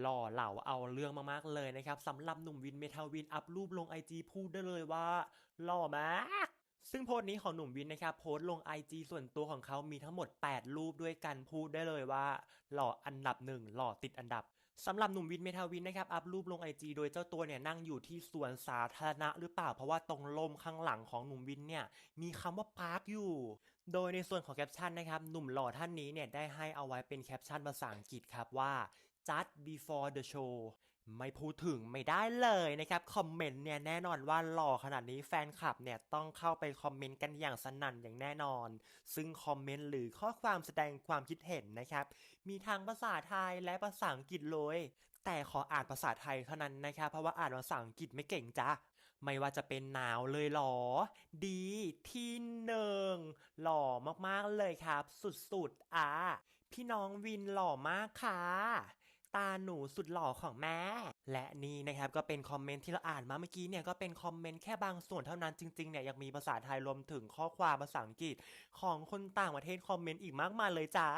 หล่อเหลาเอาเรื่องมากๆเลยนะครับสำหรับหนุ่มวินเมทัลวินอัพรูปลง IG พูดได้เลยว่า หล่อมากซึ่งโพสต์นี้ของหนุ่มวินนะครับโพสต์ลง IG ส่วนตัวของเขามีทั้งหมด 8 รูปด้วยกันพูดได้เลยว่า หล่ออันดับหนึ่งหล่อติดอันดับสำหรับหนุ่มวินเมทัลวินนะครับอัพรูปลง IG โดยเจ้าตัวเนี่ยนั่งอยู่ที่สวนสาธารณะหรือเปล่าเพราะว่าตรงลมข้างหลังของหนุ่มวินเนี่ยมีคำว่าพาร์คอยู่ โดยในส่วนของแคปชั่นนะครับหนุ่มหล่อท่านนี้เนี่ยได้ให้เอาไว้เป็นแคปชั่นภาษาอังกฤษครับว่า just before the show ไม่พูดถึงไม่ได้เลยนะครับ คอมเมนต์เนี่ยแน่นอนว่าหล่อขนาดนี้แฟนคลับเนี่ยต้องเข้าไปคอมเมนต์กันอย่างสนั่นอย่างแน่นอน ซึ่งคอมเมนต์หรือข้อความแสดงความคิดเห็นนะครับ มีทั้งภาษาไทยและภาษาอังกฤษเลย แต่ขออ่านภาษาไทยเท่านั้นนะครับ เพราะว่าอ่านภาษาอังกฤษไม่เก่งจ้ะไม่ว่าจะเป็นหนาวเลยหรอ ดีที่หนึ่งหล่อมากๆเลยครับ สุดๆอะพี่น้องวินหล่อมากค่ะ ตาหนูสุดหล่อของแม่ และนี่นะครับก็เป็นคอมเมนต์ที่เราอ่านมาเมื่อกี้เนี่ยก็เป็นคอมเมนต์แค่บางส่วนเท่านั้นจริงๆเนี่ยยังมีภาษาไทยรวมถึงข้อความภาษาอังกฤษ ของคนต่างประเทศคอมเมนต์อีกมากมายเลยจ้า